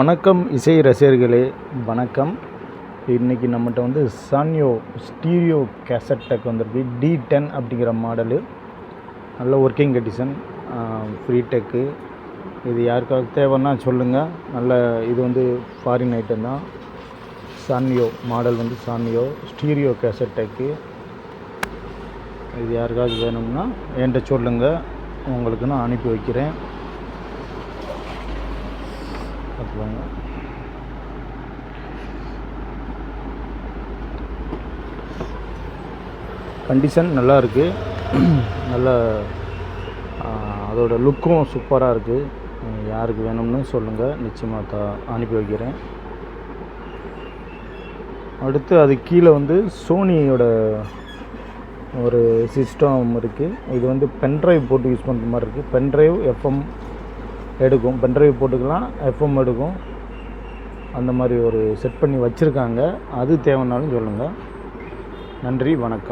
வணக்கம் இசை ரசிகர்களே வணக்கம். இன்றைக்கி நம்மகிட்ட வந்து சானியோ ஸ்டீரியோ கேசட் டெக் வந்திருக்கு. டி டென் அப்படிங்கிற மாடலு நல்ல ஒர்க்கிங் கண்டிஷன் ஃப்ரீ டெக்கு இது யாருக்காவது தேவைன்னா சொல்லுங்கள் நல்ல இது வந்து ஃபாரின் ஐட்டம் தான். சானியோ மாடல் வந்து சானியோ ஸ்டீரியோ கேசட் டெக்கு இது யாருக்காவது வேணும்னா என்கிட்ட சொல்லுங்கள் உங்களுக்கு நான் அனுப்பி வைக்கிறேன். பார்த்துக்கோங்க. கண்டிஷன் நல்லா இருக்குது நல்ல அதோடய அதோட லுக்கும் சூப்பராக இருக்குது யாருக்கு வேணும்னு சொல்லுங்கள் நிச்சயமாக த அனுப்பி வைக்கிறேன். அடுத்து அது கீழே வந்து சோனியோட ஒரு சிஸ்டம் இருக்குது இது வந்து பென்ட்ரைவ் போட்டு யூஸ் பண்ணுற மாதிரி இருக்குது பென்ட்ரைவ் எஃப்எம் எடுக்கும். பென்ட்ரைவ் போட்டுக்கலாம் எஃப்எம் எடுக்கும். அந்த மாதிரி ஒரு செட் பண்ணி வச்சுருக்காங்க. அது தேவைன்னாலும் சொல்லுங்கள் நன்றி வணக்கம்.